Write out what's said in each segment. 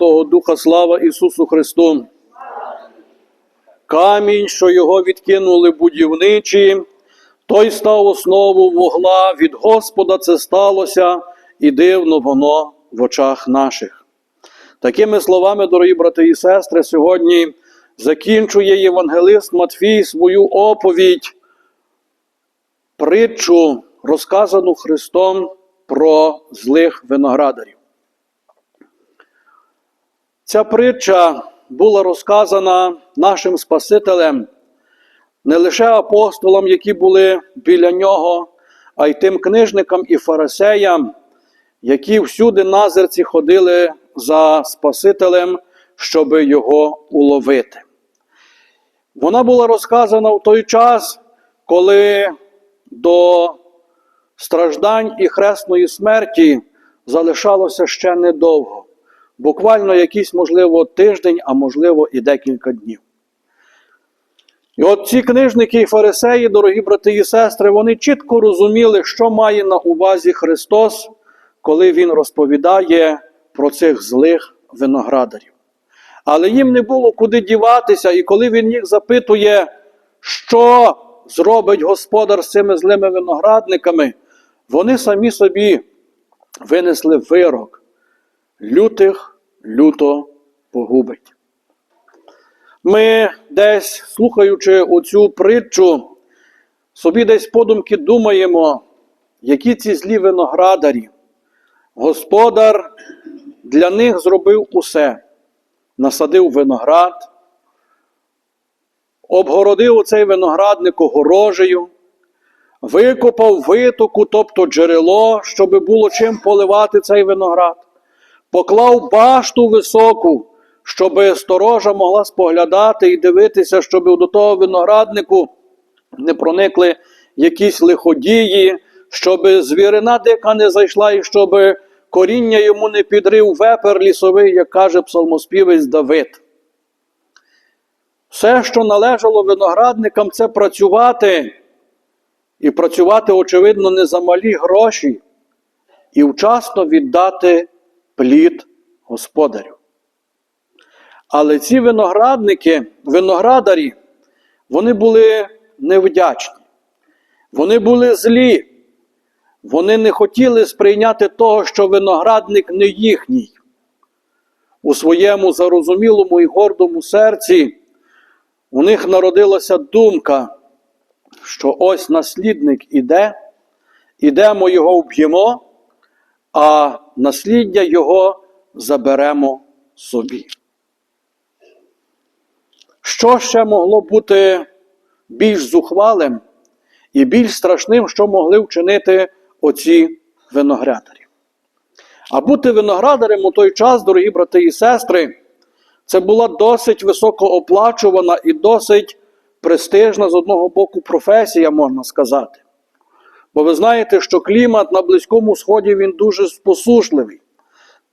Святого Духа, слава Ісусу Христу. Камінь, що його відкинули будівничі, той став основу вугла, від Господа це сталося, і дивно воно в очах наших. Такими словами, дорогі брати і сестри, сьогодні закінчує євангелист Матфій свою оповідь, притчу, розказану Христом про злих виноградарів. Ця притча була розказана нашим Спасителем не лише апостолам, які були біля нього, а й тим книжникам і фарисеям, які всюди назирці ходили за Спасителем, щоб його уловити. Вона була розказана в той час, коли до страждань і хресної смерті залишалося ще недовго. Буквально якийсь, можливо, тиждень, а можливо, і декілька днів. І от ці книжники і фарисеї, дорогі брати і сестри, вони чітко розуміли, що має на увазі Христос, коли Він розповідає про цих злих виноградарів. Але їм не було куди діватися, і коли він їх запитує, що зробить господар з цими злими виноградниками, вони самі собі винесли вирок лютих люто погубить. Ми десь, слухаючи оцю притчу, собі десь подумки думаємо, які ці злі виноградарі. Господар для них зробив усе, насадив виноград, обгородив цей виноградник огорожею, викопав витоку, тобто джерело, щоб було чим поливати цей виноград поклав башту високу, щоб сторожа могла споглядати і дивитися, щоб до того винограднику не проникли якісь лиходії, щоб звірина дика не зайшла, і щоб коріння йому не підрив вепер лісовий, як каже псалмоспівець Давид. Все, що належало виноградникам, це працювати. І працювати, очевидно, не за малі гроші, і вчасно віддати плід господарю. Але ці виноградники, виноградарі, вони були невдячні, вони були злі, вони не хотіли сприйняти того, що виноградник не їхній. У своєму зарозумілому і гордому серці у них народилася думка, що ось наслідник іде, ідемо його вб'ємо а насліддя його заберемо собі. Що ще могло бути більш зухвалим і більш страшним, що могли вчинити оці виноградарі? А бути виноградарем у той час, дорогі брати і сестри, це була досить високооплачувана і досить престижна з одного боку професія, можна сказати. Бо ви знаєте, що клімат на Близькому Сході він дуже посушливий.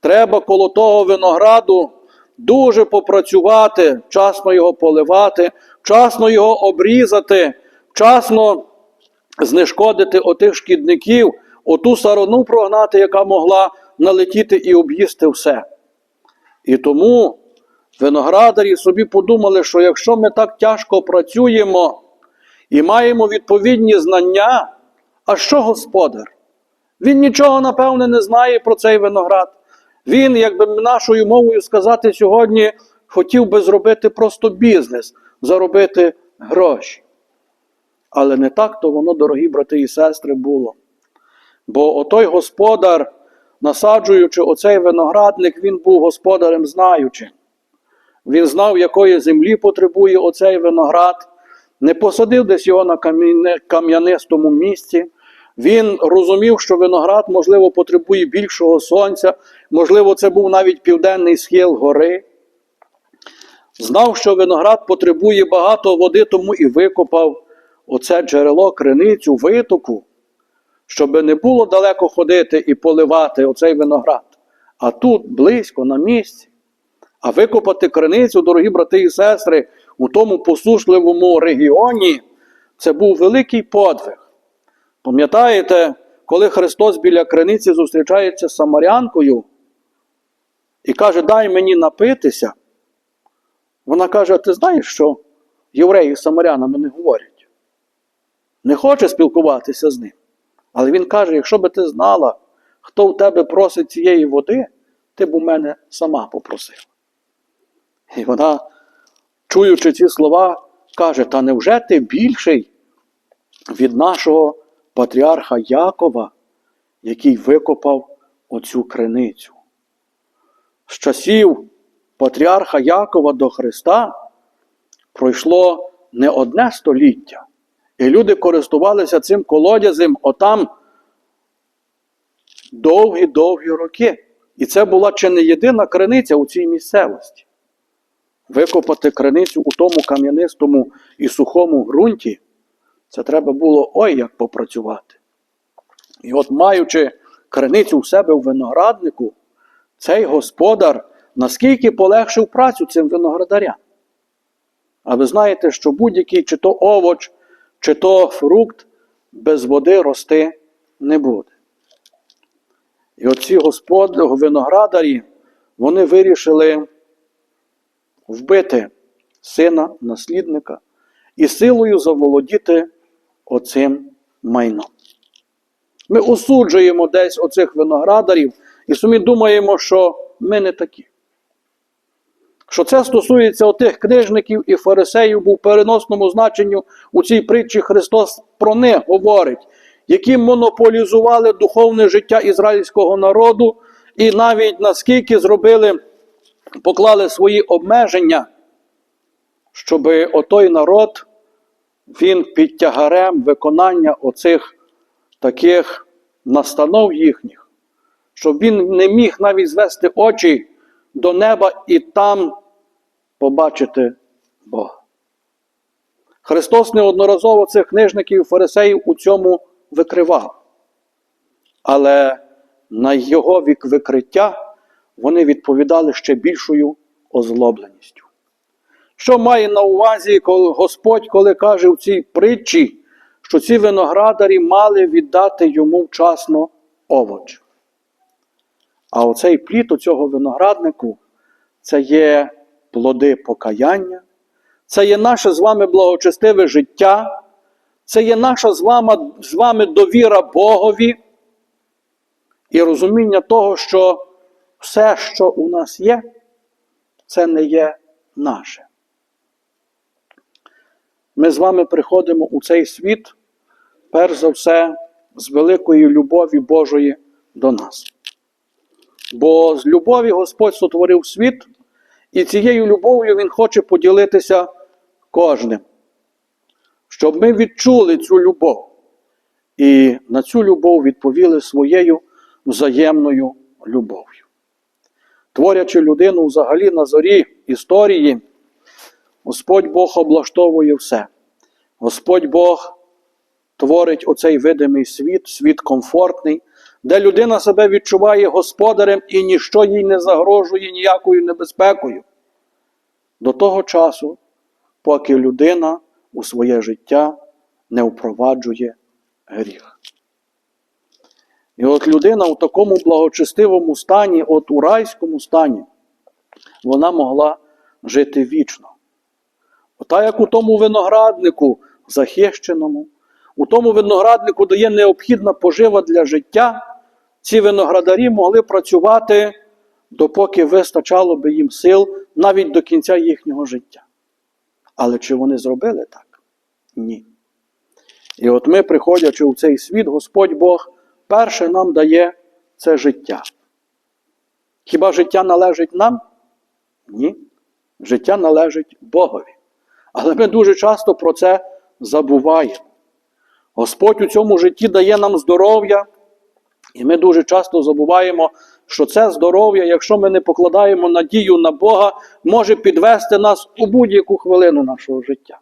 Треба коло того винограду дуже попрацювати, вчасно його поливати, вчасно його обрізати, вчасно знешкодити отих шкідників, оту сарону прогнати, яка могла налетіти і об'їсти все. І тому виноградарі собі подумали, що якщо ми так тяжко працюємо і маємо відповідні знання, а що господар? Він нічого, напевне, не знає про цей виноград. Він, як би нашою мовою сказати, сьогодні хотів би зробити просто бізнес, заробити гроші. Але не так то воно, дорогі брати і сестри, було. Бо отой господар, насаджуючи оцей виноградник, він був господарем знаючим. Він знав, якої землі потребує оцей виноград, не посадив десь його на кам'янистому місці. Він розумів, що виноград, можливо, потребує більшого сонця, можливо, це був навіть південний схил гори. Знав, що виноград потребує багато води, тому і викопав оце джерело, криницю, витоку, щоб не було далеко ходити і поливати оцей виноград. А тут близько на місці. А викопати криницю, дорогі брати і сестри, у тому посушливому регіоні це був великий подвиг. Пам'ятаєте, коли Христос біля криниці зустрічається з Самарянкою, і каже, дай мені напитися, вона каже: ти знаєш, що євреї з самарянами не говорять? Не хоче спілкуватися з ним. Але він каже: якщо би ти знала, хто в тебе просить цієї води, ти б у мене сама попросила. І вона, чуючи ці слова, каже: Та невже ти більший від нашого патріарха Якова, який викопав оцю криницю? З часів патріарха Якова до Христа пройшло не одне століття, і люди користувалися цим колодязем отам довгі-довгі роки. І це була чи не єдина криниця у цій місцевості. Викопати криницю у тому кам'янистому і сухому ґрунті, це треба було ой як попрацювати. І от, маючи криницю у себе в винограднику, цей господар наскільки полегшив працю цим виноградарям. А ви знаєте, що будь-який чи то овоч, чи то фрукт без води рости не буде. І оці господи, виноградарі, вони вирішили вбити сина, наслідника і силою заволодіти оцим майном. Ми осуджуємо десь оцих виноградарів і самі думаємо, що ми не такі. Що це стосується отих книжників і фарисеїв, бо в переносному значенню у цій притчі Христос про них говорить, які монополізували духовне життя ізраїльського народу, і навіть наскільки зробили, поклали свої обмеження, щоб отой народ він під тягарем виконання оцих таких настанов їхніх, щоб він не міг навіть звести очі до неба і там побачити Бога. Христос неодноразово цих книжників і фарисеїв у цьому викривав. Але на його вік викриття вони відповідали ще більшою озлобленістю. Що має на увазі коли Господь, коли каже в цій притчі, що ці виноградарі мали віддати йому вчасно овоч? А оцей плід у цього винограднику це є плоди покаяння, це є наше з вами благочестиве життя, це є наша з вами, з вами довіра Богові і розуміння того, що все, що у нас є, це не є наше. Ми з вами приходимо у цей світ, перш за все, з великої любові Божої до нас. Бо з любові Господь сотворив світ, і цією любов'ю Він хоче поділитися кожним, щоб ми відчули цю любов і на цю любов відповіли своєю взаємною любов'ю. Творячи людину взагалі на зорі історії, Господь Бог облаштовує все. Господь Бог творить оцей видимий світ, світ комфортний, де людина себе відчуває господарем і ніщо їй не загрожує ніякою небезпекою. До того часу, поки людина у своє життя не впроваджує гріх. І от людина у такому благочестивому стані, от у райському стані, вона могла жити вічно. Ота як у тому винограднику захищеному, у тому винограднику, де є необхідна пожива для життя, ці виноградарі могли працювати, допоки вистачало би їм сил навіть до кінця їхнього життя. Але чи вони зробили так? Ні. І от ми, приходячи у цей світ, Господь Бог перше нам дає це життя. Хіба життя належить нам? Ні. Життя належить Богові. Але ми дуже часто про це забуваємо. Господь у цьому житті дає нам здоров'я, і ми дуже часто забуваємо, що це здоров'я, якщо ми не покладаємо надію на Бога, може підвести нас у будь-яку хвилину нашого життя.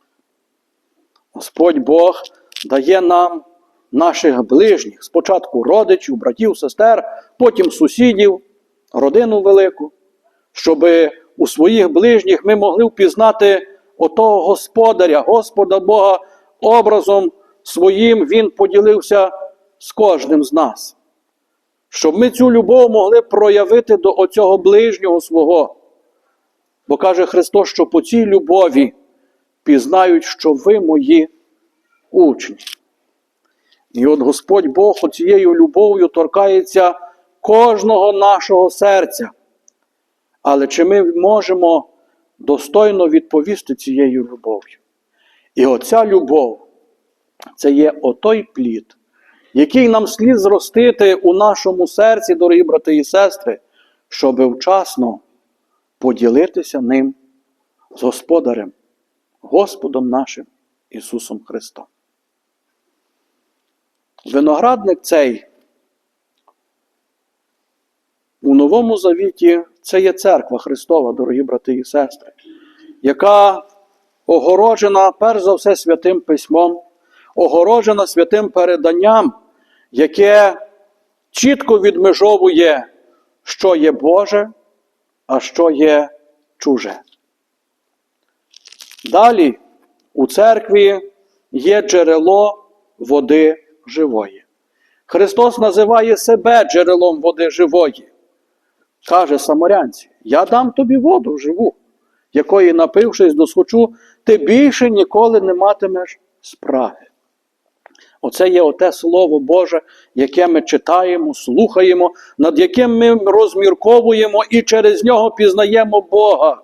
Господь Бог дає нам наших ближніх, спочатку родичів, братів, сестер, потім сусідів, родину велику, щоб у своїх ближніх ми могли впізнати отого Господаря, Господа Бога образом своїм Він поділився з кожним з нас. щоб ми цю любов могли проявити до оцього ближнього свого. Бо каже Христос, що по цій любові пізнають, що ви мої учні. І от Господь Бог оцією любов'ю торкається кожного нашого серця. Але чи ми можемо достойно відповісти цією любов'ю? І оця любов це є отой плід, який нам слід зростити у нашому серці, дорогі брати і сестри, щоб вчасно поділитися ним з Господарем, Господом нашим Ісусом Христом. Виноградник цей у Новому Завіті це є церква Христова, дорогі брати і сестри, яка огороджена перш за все святим письмом, огороджена святим переданням, яке чітко відмежовує, що є Боже, а що є чуже. Далі у церкві є джерело води живої. Христос називає себе джерелом води живої. Каже самарянці: Я дам тобі воду живу, якої, напившись до схочу, ти більше ніколи не матимеш спраги. Оце є оте Слово Боже, яке ми читаємо, слухаємо, над яким ми розмірковуємо і через нього пізнаємо Бога.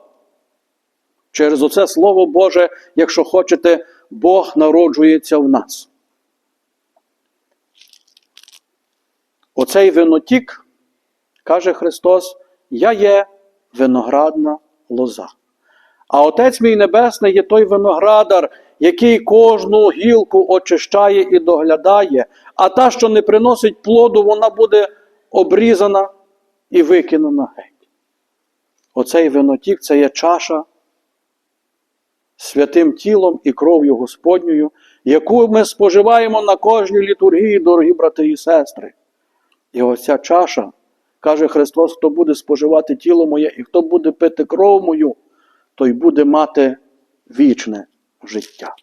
Через оце Слово Боже, якщо хочете, Бог народжується в нас. Оцей винотік, каже Христос, я є виноградна лоза. А Отець мій Небесний є той виноградар, який кожну гілку очищає і доглядає, а та, що не приносить плоду, вона буде обрізана і викинена геть. Оцей винотік це є чаша святим тілом і кров'ю Господньою, яку ми споживаємо на кожній літургії, дорогі брати і сестри. І ось ця чаша, каже Христос, хто буде споживати тіло моє і хто буде пити кров мою, той буде мати вічне життя.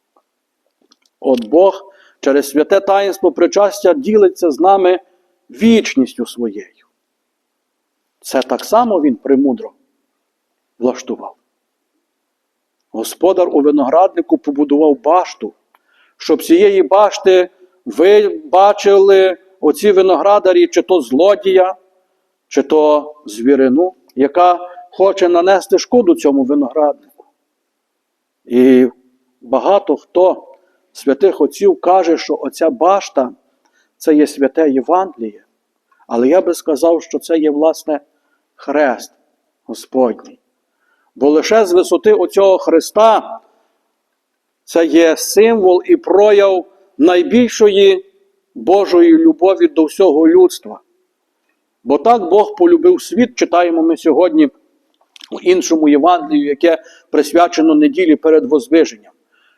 От Бог через святе таїнство причастя ділиться з нами вічністю своєю. Це так само Він премудро влаштував. Господар у винограднику побудував башту, щоб цієї башти ви бачили оці виноградарі, чи то злодія, чи то звірину, яка хоче нанести шкоду цьому винограднику. І багато хто святих отців каже, що оця башта це є святе Євангеліє. Але я би сказав, що це є, власне, хрест Господній. Бо лише з висоти оцього Христа це є символ і прояв найбільшої Божої любові до всього людства. Бо так Бог полюбив світ, читаємо ми сьогодні у іншому Євангелію, яке присвячено неділі перед Возвиженням,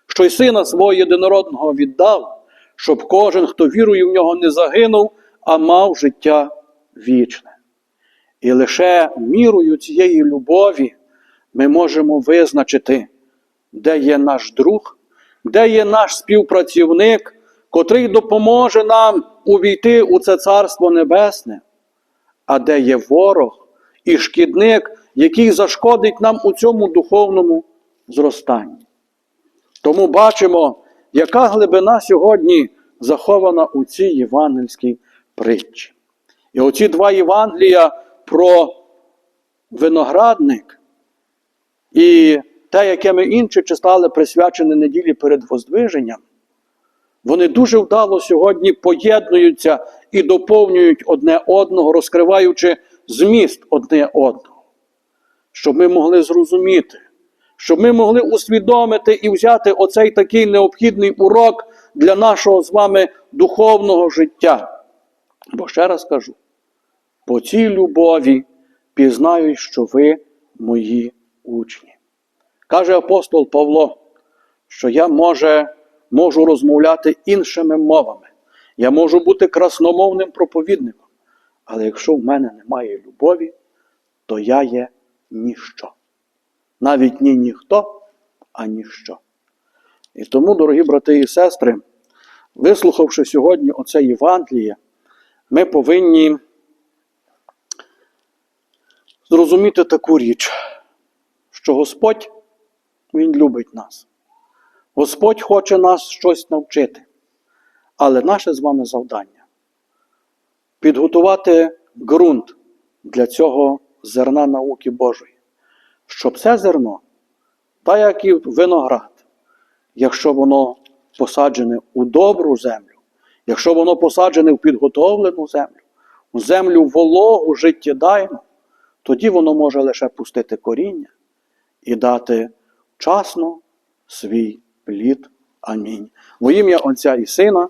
що й сина свого єдинородного віддав, щоб кожен, хто вірує в нього, не загинув, а мав життя вічне. І лише мірою цієї любові ми можемо визначити, де є наш друг, де є наш співпрацівник, котрий допоможе нам увійти у це Царство Небесне, а де є ворог і шкідник, який зашкодить нам у цьому духовному зростанні. Тому бачимо, яка глибина сьогодні захована у цій євангельській притчі. І оці два Євангелія про виноградник і те, яке ми інші читали, присвячене неділі перед Воздвиженням, вони дуже вдало сьогодні поєднуються і доповнюють одне одного, розкриваючи зміст одне одного, щоб ми могли зрозуміти, щоб ми могли усвідомити і взяти оцей такий необхідний урок для нашого з вами духовного життя. Бо ще раз кажу: по цій любові пізнаю, що ви мої учні. Каже апостол Павло, що я може, можу розмовляти іншими мовами. Я можу бути красномовним проповідником. Але якщо в мене немає любові, то я є ніщо. Навіть ні ніхто, а ніщо. І тому, дорогі брати і сестри, вислухавши сьогодні оце Євангеліє, ми повинні зрозуміти таку річ, що Господь Він любить нас. Господь хоче нас щось навчити. Але наше з вами завдання підготувати ґрунт для цього зерна науки Божої. Щоб це зерно, так як і виноград, якщо воно посаджене у добру землю, якщо воно посаджене в підготовлену землю, у землю вологу, життєдайну, тоді воно може лише пустити коріння і дати вчасно свій плід. Амінь. Во ім'я Отця і Сина,